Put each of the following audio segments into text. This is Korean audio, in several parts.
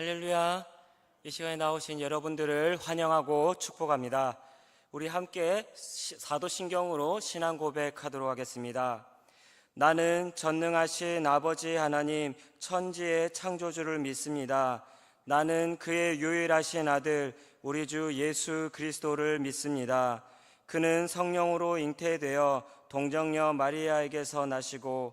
할렐루야. 이 시간에 나오신 여러분들을 환영하고 축복합니다. 우리 함께 시- 사도신경으로 신앙 고백하도록 하겠습니다. 나는 전능하신 아버지 하나님 천지의 창조주를 믿습니다. 나는 그의 유일하신 아들 우리 주 예수 그리스도를 믿습니다. 그는 성령으로 잉태되어 동정녀 마리아에게서 나시고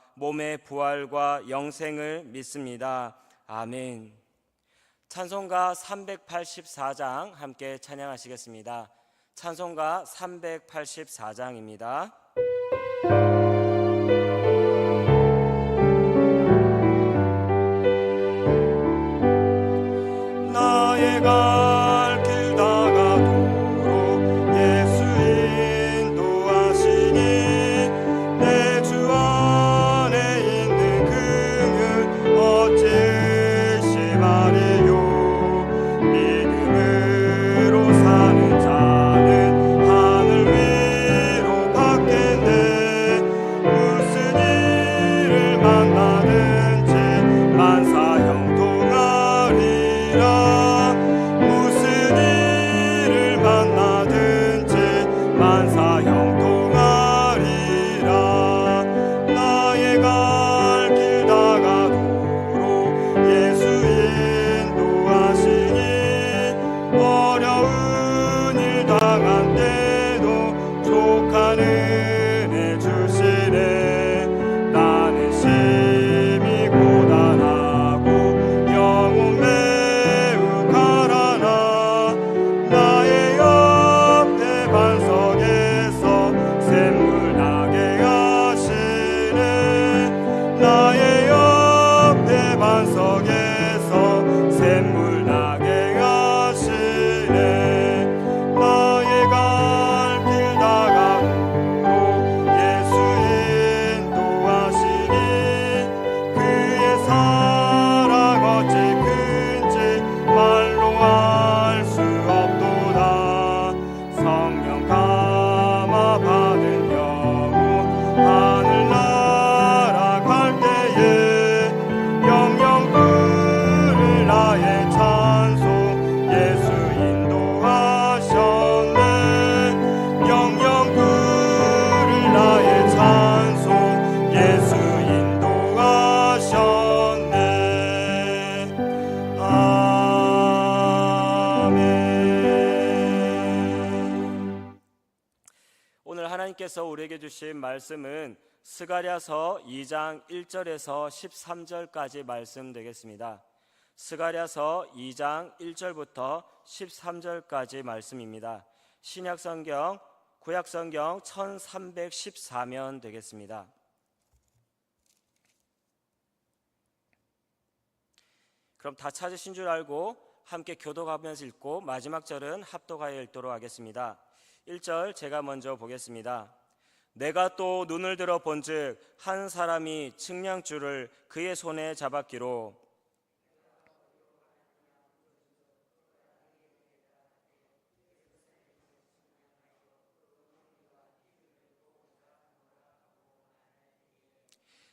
몸의 부활과 영생을 믿습니다. 아멘. 찬송가 384장 함께 찬양하시겠습니다. 찬송가 384장입니다. 하나님께서 우리에게 주신 말씀은 스가랴서 2장 1절에서 13절까지 말씀 되겠습니다. 스가랴서 2장 1절부터 13절까지 말씀입니다. 신약 성경, 구약 성경 1314면 되겠습니다. 그럼 다 찾으신 줄 알고 함께 교독하면서 읽고 마지막 절은 합독하여 읽도록 하겠습니다. 1절 제가 먼저 보겠습니다. 내가 또 눈을 들어 본즉 한 사람이 측량줄을 그의 손에 잡았기로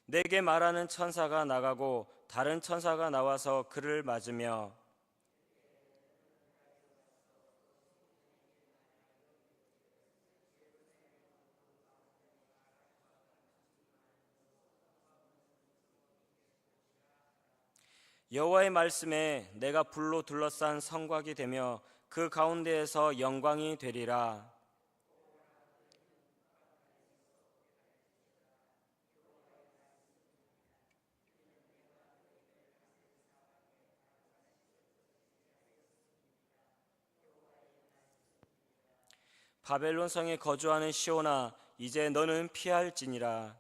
내게 말하는 천사가 나가고 다른 천사가 나와서 그를 맞으며 여호와의 말씀에 내가 불로 둘러싼 성곽이 되며 그 가운데에서 영광이 되리라. 바벨론 성에 거주하는 시온아 이제 너는 피할지니라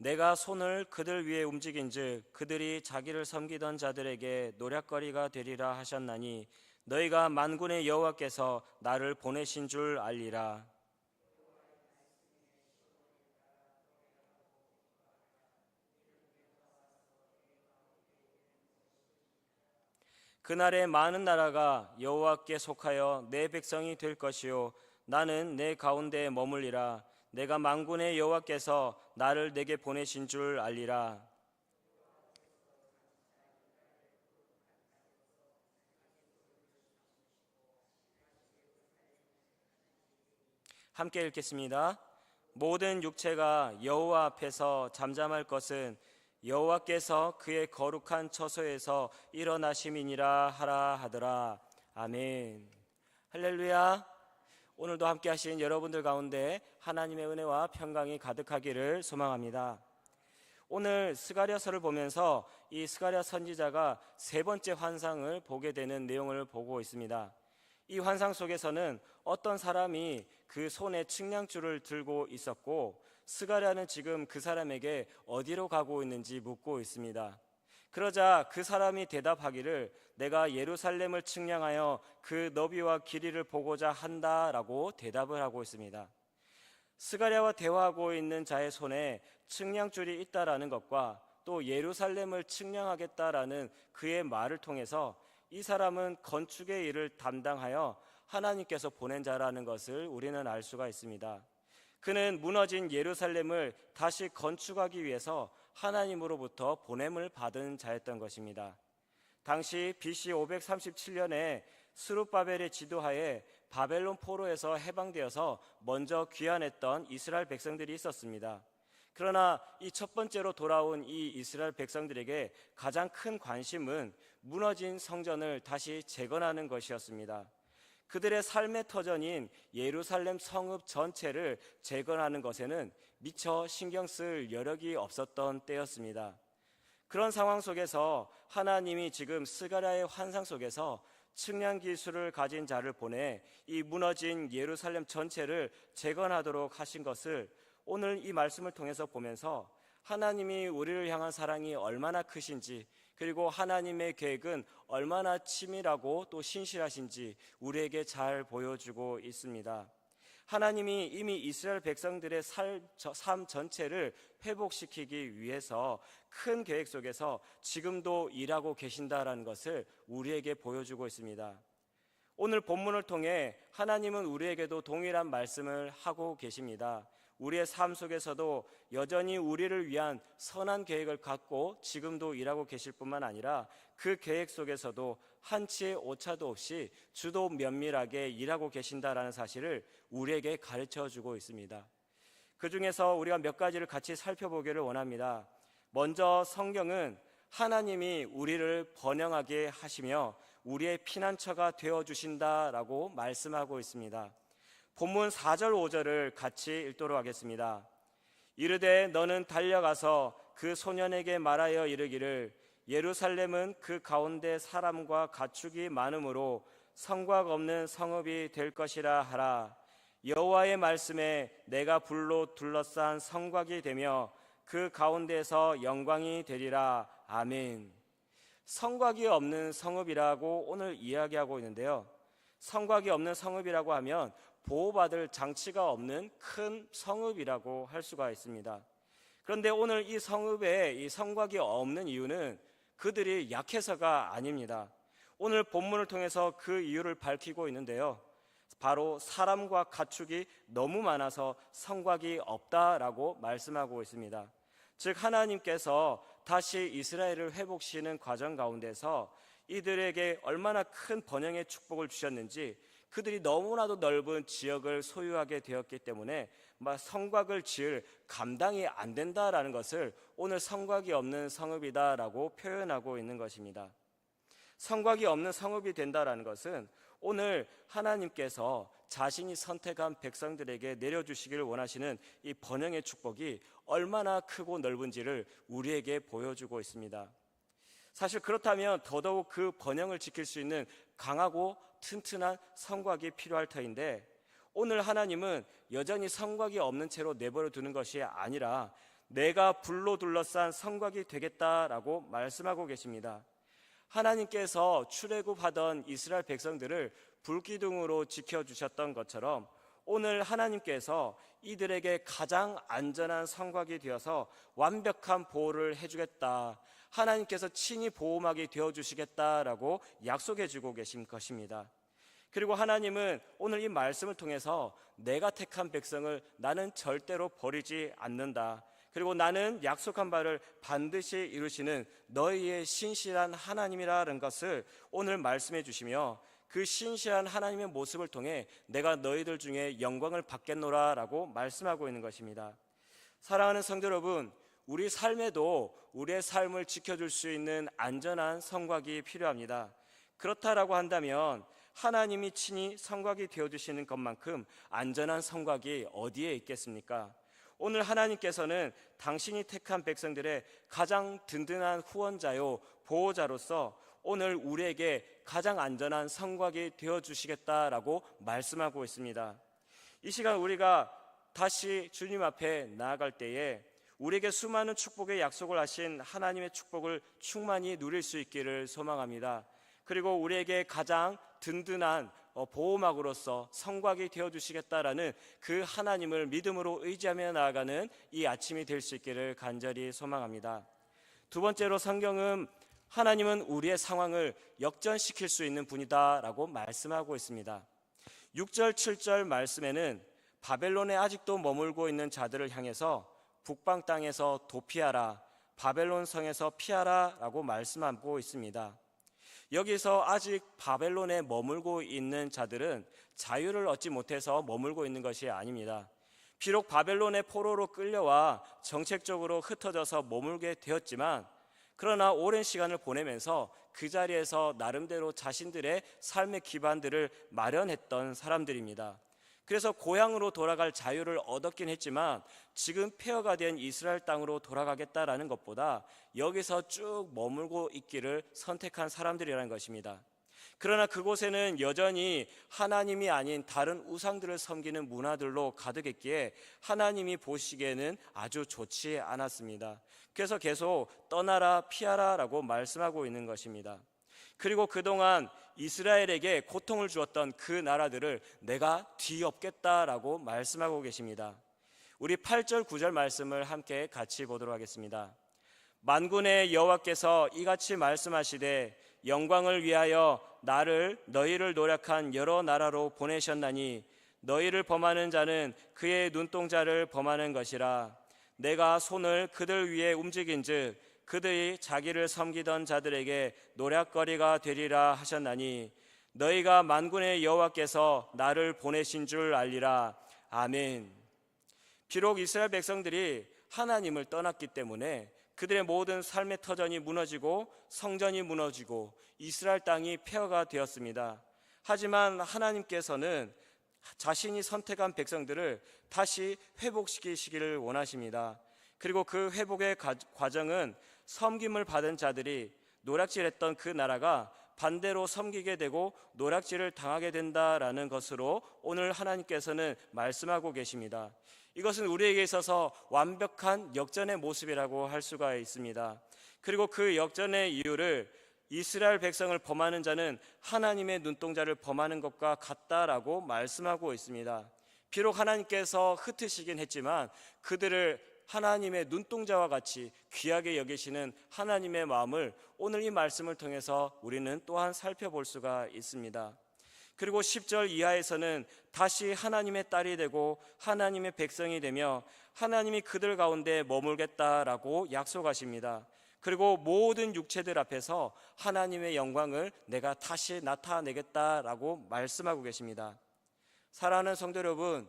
내가 손을 그들 위에 움직인즉 그들이 자기를 섬기던 자들에게 노략거리가 되리라 하셨나니 너희가 만군의 여호와께서 나를 보내신 줄 알리라. 그날에 많은 나라가 여호와께 속하여 내 백성이 될 것이요 나는 내 가운데에 머물리라 내가 만군의 여호와께서 나를 내게 보내신 줄 알리라 함께 읽겠습니다. 모든 육체가 여호와 앞에서 잠잠할 것은 여호와께서 그의 거룩한 처소에서 일어나심이니라 하라 하더라. 아멘. 할렐루야. 오늘도 함께 하신 여러분들 가운데 하나님의 은혜와 평강이 가득하기를 소망합니다. 오늘 스가랴서를 보면서 이 스가랴 선지자가 세 번째 환상을 보게 되는 내용을 보고 있습니다. 이 환상 속에서는 어떤 사람이 그 손에 측량줄을 들고 있었고 스가랴는 지금 그 사람에게 어디로 가고 있는지 묻고 있습니다. 그러자 그 사람이 대답하기를 내가 예루살렘을 측량하여 그 너비와 길이를 보고자 한다라고 대답을 하고 있습니다. 스가랴와 대화하고 있는 자의 손에 측량줄이 있다라는 것과 또 예루살렘을 측량하겠다라는 그의 말을 통해서 이 사람은 건축의 일을 담당하여 하나님께서 보낸 자라는 것을 우리는 알 수가 있습니다. 그는 무너진 예루살렘을 다시 건축하기 위해서 하나님으로부터 보냄을 받은 자였던 것입니다. 당시 BC 537년에 스룹바벨의 지도하에 바벨론 포로에서 해방되어서 먼저 귀환했던 이스라엘 백성들이 있었습니다. 그러나 이 첫 번째로 돌아온 이 이스라엘 백성들에게 가장 큰 관심은 무너진 성전을 다시 재건하는 것이었습니다. 그들의 삶의 터전인 예루살렘 성읍 전체를 재건하는 것에는 미처 신경 쓸 여력이 없었던 때였습니다. 그런 상황 속에서 하나님이 지금 스가랴의 환상 속에서 측량 기술을 가진 자를 보내 이 무너진 예루살렘 전체를 재건하도록 하신 것을 오늘 이 말씀을 통해서 보면서 하나님이 우리를 향한 사랑이 얼마나 크신지 그리고 하나님의 계획은 얼마나 치밀하고 또 신실하신지 우리에게 잘 보여주고 있습니다. 하나님이 이미 이스라엘 백성들의 삶 전체를 회복시키기 위해서 큰 계획 속에서 지금도 일하고 계신다라는 것을 우리에게 보여주고 있습니다. 오늘 본문을 통해 하나님은 우리에게도 동일한 말씀을 하고 계십니다. 우리의 삶 속에서도 여전히 우리를 위한 선한 계획을 갖고 지금도 일하고 계실 뿐만 아니라 그 계획 속에서도 한치의 오차도 없이 주도 면밀하게 일하고 계신다라는 사실을 우리에게 가르쳐 주고 있습니다. 그 중에서 우리가 몇 가지를 같이 살펴보기를 원합니다. 먼저 성경은 하나님이 우리를 번영하게 하시며 우리의 피난처가 되어 주신다라고 말씀하고 있습니다. 본문 4절 5절을 같이 읽도록 하겠습니다. 이르되 너는 달려가서 그 소년에게 말하여 이르기를 예루살렘은 그 가운데 사람과 가축이 많으므로 성곽 없는 성읍이 될 것이라 하라. 여호와의 말씀에 내가 불로 둘러싼 성곽이 되며 그 가운데서 영광이 되리라. 아멘. 성곽이 없는 성읍이라고 오늘 이야기하고 있는데요. 성곽이 없는 성읍이라고 하면 보호받을 장치가 없는 큰 성읍이라고 할 수가 있습니다. 그런데 오늘 이 성읍에 이 성곽이 없는 이유는 그들이 약해서가 아닙니다. 오늘 본문을 통해서 그 이유를 밝히고 있는데요. 바로 사람과 가축이 너무 많아서 성곽이 없다라고 말씀하고 있습니다. 즉 하나님께서 다시 이스라엘을 회복시키는 과정 가운데서 이들에게 얼마나 큰 번영의 축복을 주셨는지 그들이 너무나도 넓은 지역을 소유하게 되었기 때문에 성곽을 지을 감당이 안 된다라는 것을 오늘 성곽이 없는 성읍이다라고 표현하고 있는 것입니다. 성곽이 없는 성읍이 된다라는 것은 오늘 하나님께서 자신이 선택한 백성들에게 내려주시기를 원하시는 이 번영의 축복이 얼마나 크고 넓은지를 우리에게 보여주고 있습니다. 사실 그렇다면 더더욱 그 번영을 지킬 수 있는 강하고 튼튼한 성곽이 필요할 터인데 오늘 하나님은 여전히 성곽이 없는 채로 내버려 두는 것이 아니라 내가 불로 둘러싼 성곽이 되겠다라고 말씀하고 계십니다. 하나님께서 출애굽하던 이스라엘 백성들을 불기둥으로 지켜 주셨던 것처럼 오늘 하나님께서 이들에게 가장 안전한 성곽이 되어서 완벽한 보호를 해주겠다. 하나님께서 친히 보호막이 되어주시겠다라고 약속해주고 계신 것입니다. 그리고 하나님은 오늘 이 말씀을 통해서 내가 택한 백성을 나는 절대로 버리지 않는다. 그리고 나는 약속한 바를 반드시 이루시는 너희의 신실한 하나님이라는 것을 오늘 말씀해 주시며 그 신실한 하나님의 모습을 통해 내가 너희들 중에 영광을 받겠노라라고 말씀하고 있는 것입니다. 사랑하는 성도 여러분, 우리 삶에도 우리의 삶을 지켜줄 수 있는 안전한 성곽이 필요합니다. 그렇다라고 한다면 하나님이 친히 성곽이 되어주시는 것만큼 안전한 성곽이 어디에 있겠습니까? 오늘 하나님께서는 당신이 택한 백성들의 가장 든든한 후원자요, 보호자로서 오늘 우리에게 가장 안전한 성곽이 되어 주시겠다라고 말씀하고 있습니다. 이 시간 우리가 다시 주님 앞에 나아갈 때에 우리에게 수많은 축복의 약속을 하신 하나님의 축복을 충만히 누릴 수 있기를 소망합니다. 그리고 우리에게 가장 든든한 어, 보호막으로서 성곽이 되어 주시겠다라는 그 하나님을 믿음으로 의지하며 나아가는 이 아침이 될 수 있기를 간절히 소망합니다. 두 번째로 성경은 하나님은 우리의 상황을 역전시킬 수 있는 분이다라고 말씀하고 있습니다. 6절, 7절 말씀에는 바벨론에 아직도 머물고 있는 자들을 향해서 북방 땅에서 도피하라, 바벨론 성에서 피하라라고 말씀하고 있습니다. 여기서 아직 바벨론에 머물고 있는 자들은 자유를 얻지 못해서 머물고 있는 것이 아닙니다. 비록 바벨론의 포로로 끌려와 정책적으로 흩어져서 머물게 되었지만 그러나 오랜 시간을 보내면서 그 자리에서 나름대로 자신들의 삶의 기반들을 마련했던 사람들입니다. 그래서 고향으로 돌아갈 자유를 얻었긴 했지만 지금 폐허가 된 이스라엘 땅으로 돌아가겠다라는 것보다 여기서 쭉 머물고 있기를 선택한 사람들이라는 것입니다. 그러나 그곳에는 여전히 하나님이 아닌 다른 우상들을 섬기는 문화들로 가득했기에 하나님이 보시기에는 아주 좋지 않았습니다. 그래서 계속 떠나라 피하라 라고 말씀하고 있는 것입니다. 그리고 그동안 이스라엘에게 고통을 주었던 그 나라들을 내가 뒤엎겠다라고 말씀하고 계십니다. 우리 8절 9절 말씀을 함께 같이 보도록 하겠습니다. 만군의 여호와께서 이같이 말씀하시되 영광을 위하여 나를 너희를 노력한 여러 나라로 보내셨나니 너희를 범하는 자는 그의 눈동자를 범하는 것이라 내가 손을 그들 위에 움직인즉 그들이 자기를 섬기던 자들에게 노략거리가 되리라 하셨나니 너희가 만군의 여호와께서 나를 보내신 줄 알리라 아멘. 비록 이스라엘 백성들이 하나님을 떠났기 때문에 그들의 모든 삶의 터전이 무너지고 성전이 무너지고 이스라엘 땅이 폐허가 되었습니다. 하지만 하나님께서는 자신이 선택한 백성들을 다시 회복시키시기를 원하십니다. 그리고 그 회복의 과정은 섬김을 받은 자들이 노략질했던 그 나라가 반대로 섬기게 되고 노략질을 당하게 된다라는 것으로 오늘 하나님께서는 말씀하고 계십니다. 이것은 우리에게 있어서 완벽한 역전의 모습이라고 할 수가 있습니다. 그리고 그 역전의 이유를 이스라엘 백성을 범하는 자는 하나님의 눈동자를 범하는 것과 같다라고 말씀하고 있습니다. 비록 하나님께서 흩으시긴 했지만 그들을 하나님의 눈동자와 같이 귀하게 여기시는 하나님의 마음을 오늘 이 말씀을 통해서 우리는 또한 살펴볼 수가 있습니다. 그리고 10절 이하에서는 다시 하나님의 딸이 되고 하나님의 백성이 되며 하나님이 그들 가운데 머물겠다라고 약속하십니다. 그리고 모든 육체들 앞에서 하나님의 영광을 내가 다시 나타내겠다라고 말씀하고 계십니다. 사랑하는 성도 여러분,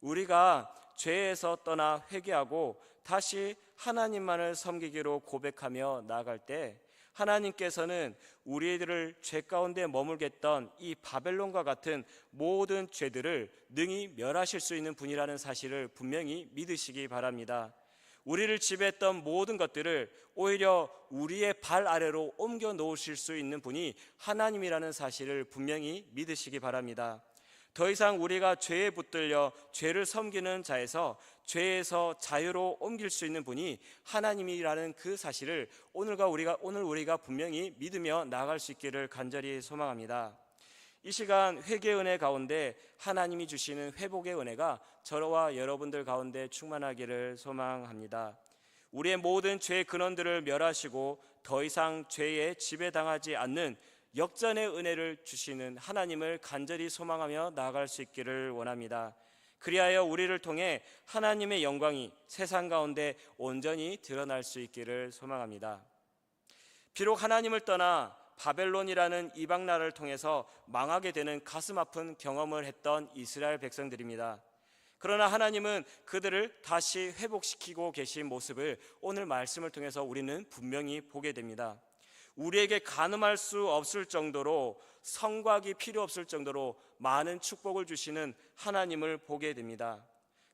우리가 죄에서 떠나 회개하고 다시 하나님만을 섬기기로 고백하며 나아갈 때 하나님께서는 우리들을 죄 가운데 머물게 했던 이 바벨론과 같은 모든 죄들을 능히 멸하실 수 있는 분이라는 사실을 분명히 믿으시기 바랍니다. 우리를 지배했던 모든 것들을 오히려 우리의 발 아래로 옮겨 놓으실 수 있는 분이 하나님이라는 사실을 분명히 믿으시기 바랍니다. 더 이상 우리가 죄에 붙들려 죄를 섬기는 자에서 죄에서 자유로 옮길 수 있는 분이 하나님이라는 그 사실을 오늘과 우리가 오늘 우리가 분명히 믿으며 나아갈 수 있기를 간절히 소망합니다. 이 시간 회개 은혜 가운데 하나님이 주시는 회복의 은혜가 저와 여러분들 가운데 충만하기를 소망합니다. 우리의 모든 죄의 근원들을 멸하시고 더 이상 죄에 지배당하지 않는 역전의 은혜를 주시는 하나님을 간절히 소망하며 나아갈 수 있기를 원합니다. 그리하여 우리를 통해 하나님의 영광이 세상 가운데 온전히 드러날 수 있기를 소망합니다. 비록 하나님을 떠나 바벨론이라는 이방 나라를 통해서 망하게 되는 가슴 아픈 경험을 했던 이스라엘 백성들입니다. 그러나 하나님은 그들을 다시 회복시키고 계신 모습을 오늘 말씀을 통해서 우리는 분명히 보게 됩니다. 우리에게 가늠할 수 없을 정도로 성곽이 필요 없을 정도로 많은 축복을 주시는 하나님을 보게 됩니다.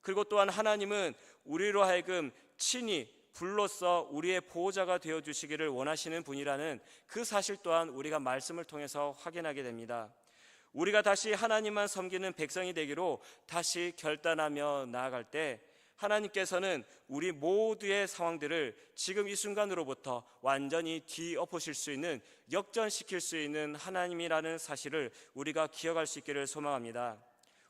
그리고 또한 하나님은 우리로 하여금 친히 불로써 우리의 보호자가 되어 주시기를 원하시는 분이라는 그 사실 또한 우리가 말씀을 통해서 확인하게 됩니다. 우리가 다시 하나님만 섬기는 백성이 되기로 다시 결단하며 나아갈 때 하나님께서는 우리 모두의 상황들을 지금 이 순간으로부터 완전히 뒤엎으실 수 있는 역전시킬 수 있는 하나님이라는 사실을 우리가 기억할 수 있기를 소망합니다.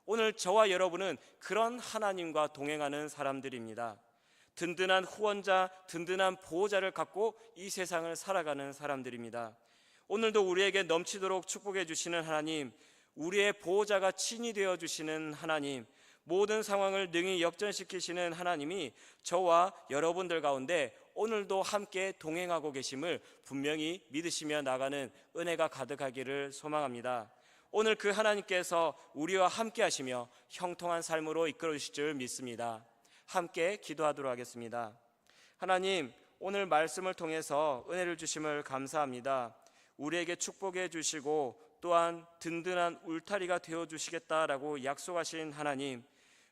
오늘 저와 여러분은 그런 하나님과 동행하는 사람들입니다. 든든한 후원자, 든든한 보호자를 갖고 이 세상을 살아가는 사람들입니다. 오늘도 우리에게 넘치도록 축복해 주시는 하나님, 우리의 보호자가 친히 되어 주시는 하나님, 모든 상황을 능히 역전시키시는 하나님이 저와 여러분들 가운데 오늘도 함께 동행하고 계심을 분명히 믿으시며 나가는 은혜가 가득하기를 소망합니다. 오늘 그 하나님께서 우리와 함께 하시며 형통한 삶으로 이끌어 주실 줄 믿습니다. 함께 기도하도록 하겠습니다. 하나님, 오늘 말씀을 통해서 은혜를 주심을 감사합니다. 우리에게 축복해 주시고 또한 든든한 울타리가 되어 주시겠다라고 약속하신 하나님,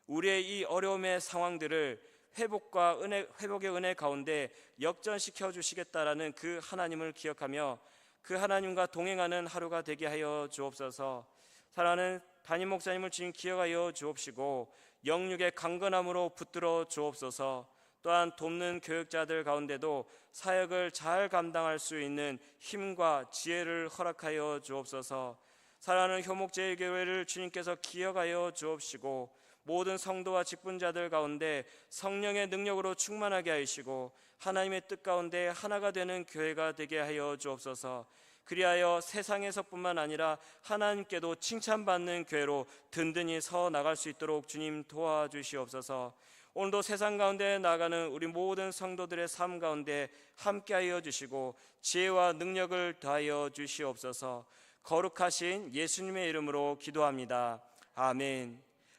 우리의 이 어려움의 상황들을 회복과 은혜, 회복의 은혜 가운데 역전시켜 주시겠다라는 그 하나님을 기억하며 그 하나님과 동행하는 하루가 되게 하여 주옵소서. 사랑하는 담임 목사님을 주님 기억하여 주옵시고 영육의 강건함으로 붙들어 주옵소서. 또한 돕는 교육자들 가운데도 사역을 잘 감당할 수 있는 힘과 지혜를 허락하여 주옵소서. 사랑하는 효목제일교회를 주님께서 기억하여 주옵시고 모든 성도와 직분자들 가운데 성령의 능력으로 충만하게 하시고 하나님의 뜻 가운데 하나가 되는 교회가 되게 하여 주옵소서. 그리하여 세상에서뿐만 아니라 하나님께도 칭찬받는 교회로 든든히 서 나갈 수 있도록 주님 도와주시옵소서. 오늘도 세상 가운데 나가는 우리 모든 성도들의 삶 가운데 함께하여 주시고 지혜와 능력을 더하여 주시옵소서. 거룩하신 예수님의 이름으로 기도합니다. 아멘.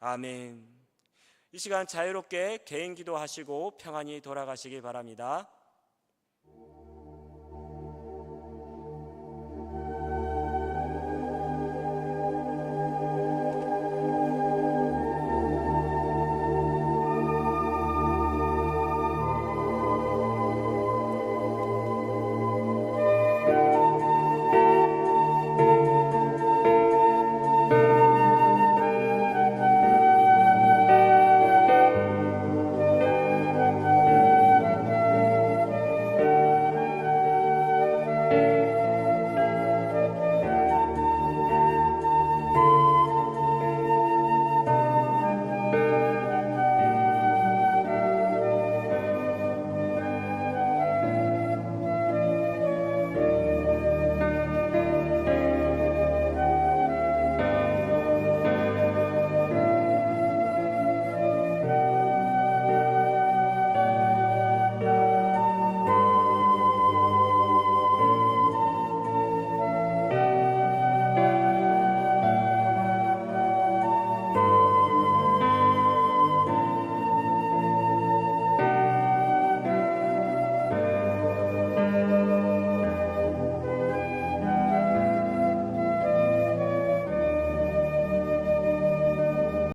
아멘. 이 시간 자유롭게 개인 기도하시고 평안히 돌아가시기 바랍니다.